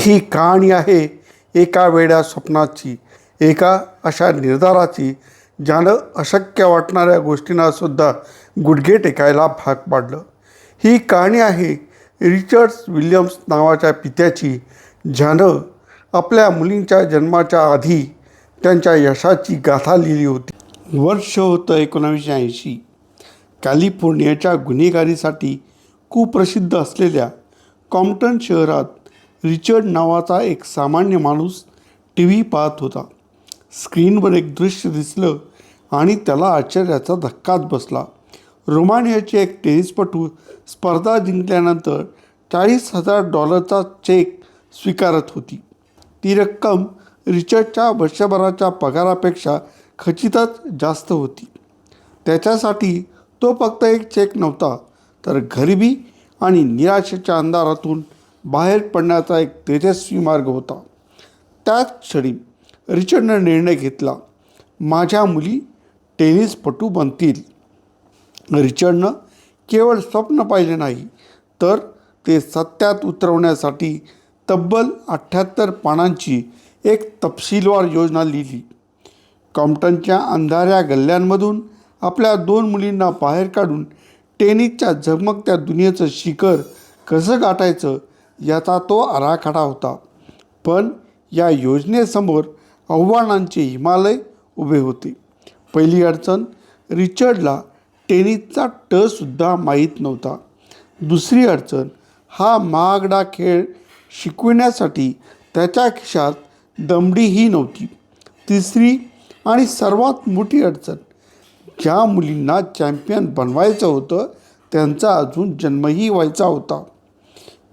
ही कहाणी आहे एका वेड्या स्वप्नाची एका अशा निर्धाराची ज्यानं अशक्य वाटणाऱ्या गोष्टींनासुद्धा गुडघे टेकायला भाग पाडलं. ही कहाणी आहे रिचर्ड्स विल्यम्स नावाच्या पित्याची ज्यानं आपल्या मुलींच्या जन्माच्या आधी त्यांच्या यशाची गाथा लिहिली होती. वर्ष होतं एकोणावीसशे ऐंशी. कॅलिफोर्नियाच्या गुन्हेगारीसाठी कुप्रसिद्ध असलेल्या कॉम्प्टन शहरात रिचर्ड नावाचा एक सामान्य माणूस टी व्ही पाहत होता. स्क्रीनवर एक दृश्य दिसलं आणि त्याला आश्चर्याचा धक्काच बसला. रोमानियाचे एक टेनिसपटू स्पर्धा जिंकल्यानंतर चाळीस हजार डॉलरचा चेक स्वीकारत होती. ती रक्कम रिचर्डच्या वर्षभराच्या पगारापेक्षा खचितच जास्त होती. त्याच्यासाठी तो फक्त एक चेक नव्हता तर गरिबी आणि निराशेच्या अंधारातून बाहेर पडण्याचा एक तेजस्वी मार्ग होता. त्याच क्षणी रिचर्डनं निर्णय घेतला माझ्या मुली टेनिसपटू बनतील. रिचर्डनं केवळ स्वप्न पाहिले नाही तर ते सत्यात उतरवण्यासाठी तब्बल अठ्ठ्याहत्तर पानांची एक तपशीलवार योजना लिहिली. कॉम्प्टनच्या अंधाऱ्या गल्ल्यांमधून आपल्या दोन मुलींना बाहेर काढून टेनिसच्या झगमगत्या दुनियेचं शिखर कसं गाठायचं याचा तो आराखडा होता. पण या योजनेसमोर आव्हानांचे हिमालय उभे होते. पहिली अडचण रिचर्डला टेनिसचा टसुद्धा माहीत नव्हता. दुसरी अडचण हा महागडा खेळ शिकविण्यासाठी त्याच्या खिशात दमडीही नव्हती. तिसरी आणि सर्वात मोठी अडचण ज्या मुलींना चॅम्पियन बनवायचं होतं त्यांचा अजून जन्मही व्हायचा होता.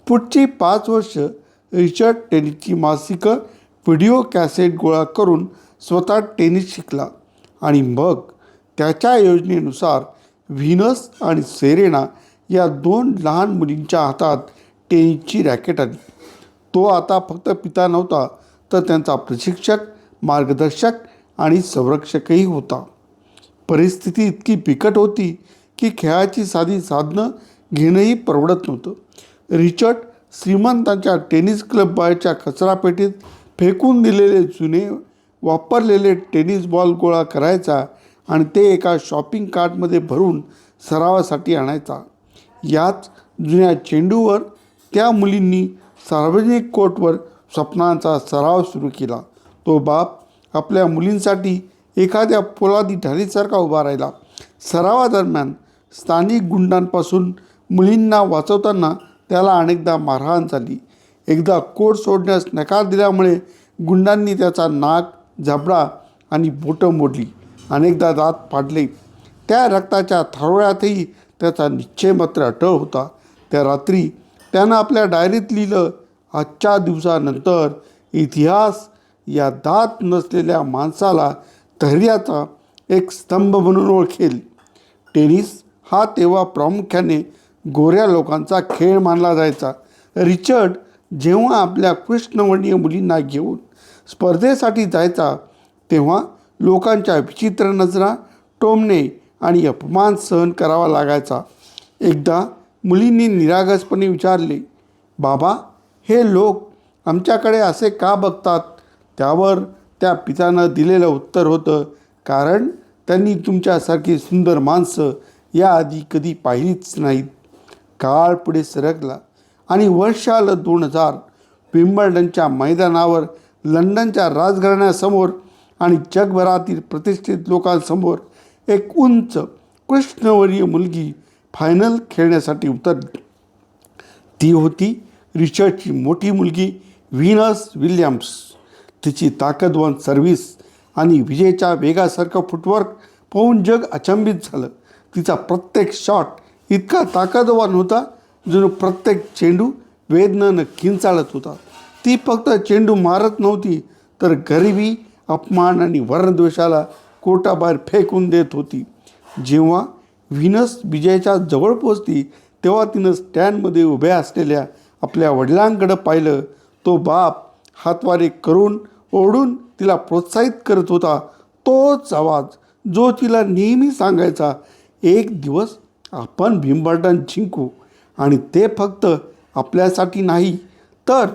पुढची पाच वर्ष रिचर्ड टेनिसची मासिकं व्हिडिओ कॅसेट गोळा करून स्वतः टेनिस शिकला. आणि मग त्याच्या योजनेनुसार व्हिनस आणि सेरेना या दोन लहान मुलींच्या हातात टेनिसची रॅकेट आली. तो आता फक्त पिता नव्हता तर त्यांचा प्रशिक्षक मार्गदर्शक आणि संरक्षकही होता. परिस्थिती इतकी बिकट होती की खेळाची साधी साधनं घेणंही परवडत नव्हतं. रिचर्ड श्रीमंतांच्या टेनिस क्लब बायच्या कचरापेटीत फेकून दिलेले जुने वापरलेले टेनिस बॉल गोळा करायचा आणि ते एका शॉपिंग कार्टमध्ये भरून सरावासाठी आणायचा. याच जुन्या चेंडूवर त्या मुलींनी सार्वजनिक कोर्टवर स्वप्नांचा सराव सुरू केला. तो बाप आपल्या मुलींसाठी एखाद्या पोलादी ढालीसारखा उभा राहिला. सरावादरम्यान स्थानिक गुंडांपासून मुलींना वाचवताना त्याला अनेकदा मारहाण झाली. एकदा कोट सोडण्यास नकार दिल्यामुळे गुंडांनी त्याचा नाक झाबडा आणि बोटं मोडली. अनेकदा दात पाडले त्या रक्ताच्या थारोळ्यातही त्याचा निश्चय मात्र अटळ होता. त्या रात्री त्यानं आपल्या डायरीत लिहिलं आजच्या दिवसानंतर इतिहास या दात नसलेल्या माणसाला धैर्याचा एक स्तंभ म्हणून ओळखेल. टेनिस हा तेव्हा प्रामुख्याने गोऱ्या लोकांचा खेळ मानला जायचा. रिचर्ड जेव्हा आपल्या कृष्णवर्णीय मुलींना घेऊन स्पर्धेसाठी जायचा तेव्हा लोकांच्या विचित्र नजरा टोमणे आणि अपमान सहन करावा लागायचा. एकदा मुलींनी निरागसपणे विचारले बाबा हे लोक आमच्याकडे असे का बघतात? त्यावर त्या पितानं दिलेलं उत्तर होतं कारण त्यांनी तुमच्यासारखी सुंदर माणसं याआधी कधी पाहिलीच नाहीत. काळ पुढे सरकला आणि वर्ष आलं दोन हजार विम्बल्डनच्या मैदानावर लंडनच्या राजघराण्यासमोर आणि जगभरातील प्रतिष्ठित लोकांसमोर एक उंच कृष्णवरीय मुलगी फायनल खेळण्यासाठी उतरली. ती होती रिचर्डची मोठी मुलगी व्हिनस विल्यम्स. तिची ताकदवान सर्व्हिस आणि विजेच्या वेगासारखं फुटवर्क पाहून जग अचंबित झालं. तिचा प्रत्येक शॉट इतका ताकदवान होता जणू प्रत्येक चेंडू वेदनानं किंचाळत होता. ती फक्त चेंडू मारत नव्हती तर गरिबी अपमान आणि वर्णद्वेषाला कोटाबाहेर फेकून देत होती. जेव्हा व्हिनस विजयाच्या जवळ पोचती तेव्हा तिनं स्टँडमध्ये उभ्या असलेल्या आपल्या वडिलांकडं पाहिलं. तो बाप हातवारे करून ओढून तिला प्रोत्साहित करत होता. तोच आवाज जो तिला नेहमी सांगायचा एक दिवस आपण भिंबर्टन जिंकू आणि ते फक्त आपल्यासाठी नाही तर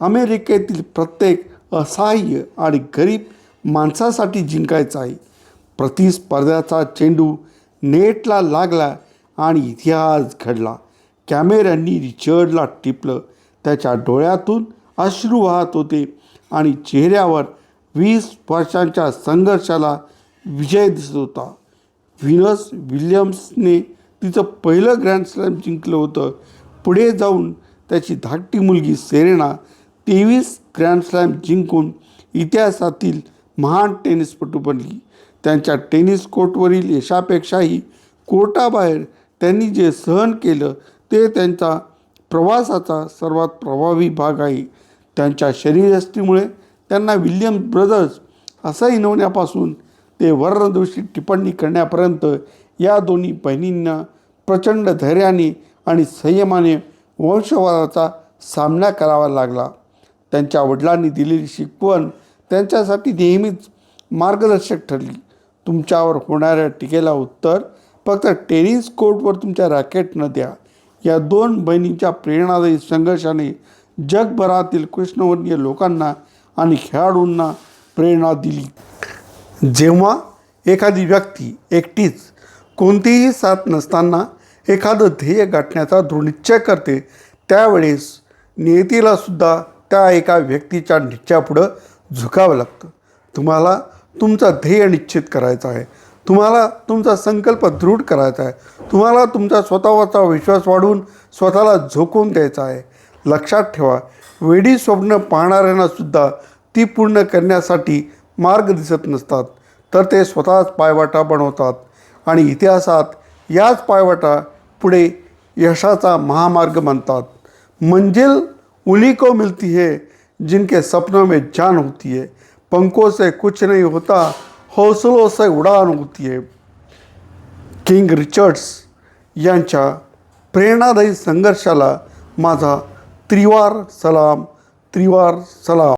अमेरिकेतील प्रत्येक असहाय्य आणि गरीब माणसासाठी जिंकायचा आहे. प्रतिस्पर्ध्याचा चेंडू नेटला लागला आणि इतिहास घडला. कॅमेऱ्यांनी रिचर्डला टिपलं. त्याच्या डोळ्यातून अश्रू वाहत होते आणि चेहऱ्यावर वीस वर्षांच्या संघर्षाला विजय दिसत होता. व्हिनस विल्यम्सने तिचं पहिलं ग्रँडस्लॅम जिंकलं होतं. पुढे जाऊन त्याची धाकटी मुलगी सेरेना तेवीस ग्रँडस्लॅम जिंकून इतिहासातील महान टेनिसपटू बनली. त्यांच्या टेनिस कोर्टवरील यशापेक्षाही कोर्टाबाहेर त्यांनी जे सहन केलं ते त्यांचा प्रवासाचा सर्वात प्रभावी भाग आहे. त्यांच्या शरीरयष्टीमुळे त्यांना विल्यम ब्रदर्स असं हिनवण्यापासून ते वर्णदोषी टिप्पणी करण्यापर्यंत या दोन्ही बहिणींना प्रचंड धैर्याने आणि संयमाने वंशवादाचा सामना करावा लागला. त्यांच्या वडिलांनी दिलेली शिकवण त्यांच्यासाठी नेहमीच मार्गदर्शक ठरली. तुमच्यावर होणाऱ्या टीकेला उत्तर फक्त टेनिस कोर्टवर तुमच्या रॅकेट न द्या. या दोन बहिणींच्या प्रेरणादायी संघर्षाने जगभरातील कृष्णवर्णीय लोकांना आणि खेळाडूंना प्रेरणा दिली. जेव्हा एखादी व्यक्ती एकटीच कोणतीही साथ नसताना एखादं ध्येय गाठण्याचा दृढनिश्चय करते त्यावेळेस नियतीला सुद्धा त्या एका व्यक्तीच्या निश्चयापुढं झुकावं लागतं. तुम्हाला तुमचा ध्येय निश्चित करायचा आहे. तुम्हाला तुमचा संकल्प दृढ करायचा आहे. तुम्हाला तुमचा स्वतःवरचा विश्वास वाढवून स्वतःला झोकून द्यायचा आहे. लक्षात ठेवा वेडी स्वप्न पाहणाऱ्यांनासुद्धा ती पूर्ण करण्यासाठी मार्ग दिसत नसतात तर ते स्वतःच पायवाटा बनवतात. आणि इतिहासात याच पायवाटा पुढे यशाचा महामार्ग मानतात. मंजिल उन्हीं को मिलती है जिनके सपनों में जान होती है पंखों से कुछ नहीं होता हौसलों से उडान होती है किंग रिचर्ड्स यांच्या प्रेरणादायी संघर्षाला माझा त्रिवार सलाम त्रिवार सलाम.